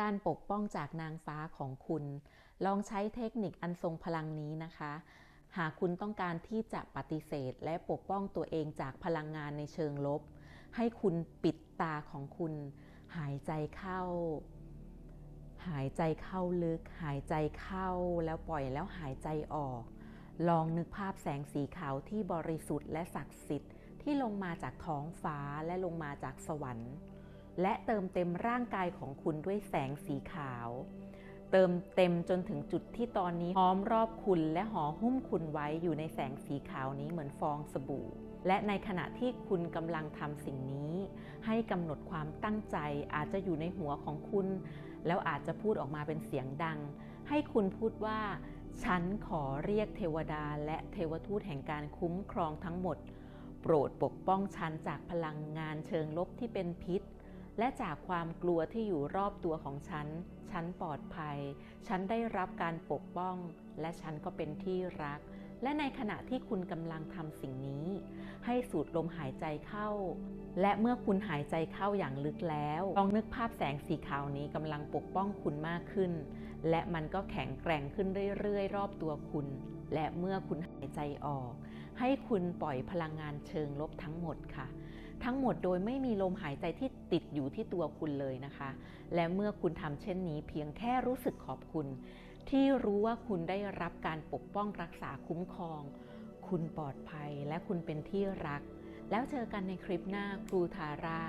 การปกป้องจากนางฟ้าของคุณ ลองใช้เทคนิคอันทรงพลังนี้นะคะ หากคุณต้องการที่จะปฏิเสธและปกป้องตัวเองจากพลังงานในเชิงลบ ให้คุณปิดตาของคุณ หายใจเข้า หายใจเข้าลึก หายใจเข้าแล้วปล่อยแล้วหายใจออก ลองนึกภาพแสงสีขาวที่บริสุทธิ์และศักดิ์สิทธิ์ที่ลงมาจากท้องฟ้าและลงมาจากสวรรค์ และเติมเต็มร่างกายของคุณด้วยแสงสีขาว เติมเต็มจนถึงจุดที่ตอนนี้ห้อมรอบคุณและห่อหุ้มคุณไว้อยู่ในแสงสีขาวนี้เหมือนฟองสบู่ และในขณะที่คุณกำลังทำสิ่งนี้ ให้กำหนดความตั้งใจอาจจะอยู่ในหัวของคุณ แล้วอาจจะพูดออกมาเป็นเสียงดัง ให้คุณพูดว่า ฉันขอเรียกเทวดาและเทวทูตแห่งการคุ้มครองทั้งหมด โปรดปกป้องฉันจากพลังงานเชิงลบที่เป็นพิษ และจากความกลัวที่อยู่รอบตัวของฉัน ฉันปลอดภัย ฉันได้รับการปกป้อง และฉันก็เป็นที่รัก และในขณะที่คุณกำลังทำสิ่งนี้ ให้สูดลมหายใจเข้า และเมื่อคุณหายใจเข้าอย่างลึกแล้ว ลองนึกภาพแสงสีขาวนี้กำลังปกป้องคุณมากขึ้น และมันก็แข็งแกร่งขึ้นเรื่อยๆ รอบตัวคุณ และเมื่อคุณหายใจออก ให้คุณปล่อยพลังงานเชิงลบทั้งหมดค่ะ ทั้งหมดโดยไม่มีลมหายใจที่ติดอยู่ที่ตัวคุณเลยนะคะ และเมื่อคุณทำเช่นนี้เพียงแค่รู้สึกขอบคุณ ที่รู้ว่าคุณได้รับการปกป้องรักษาคุ้มครอง คุณปลอดภัยและคุณเป็นที่รัก แล้วเจอกันในคลิปหน้าครูทาร่า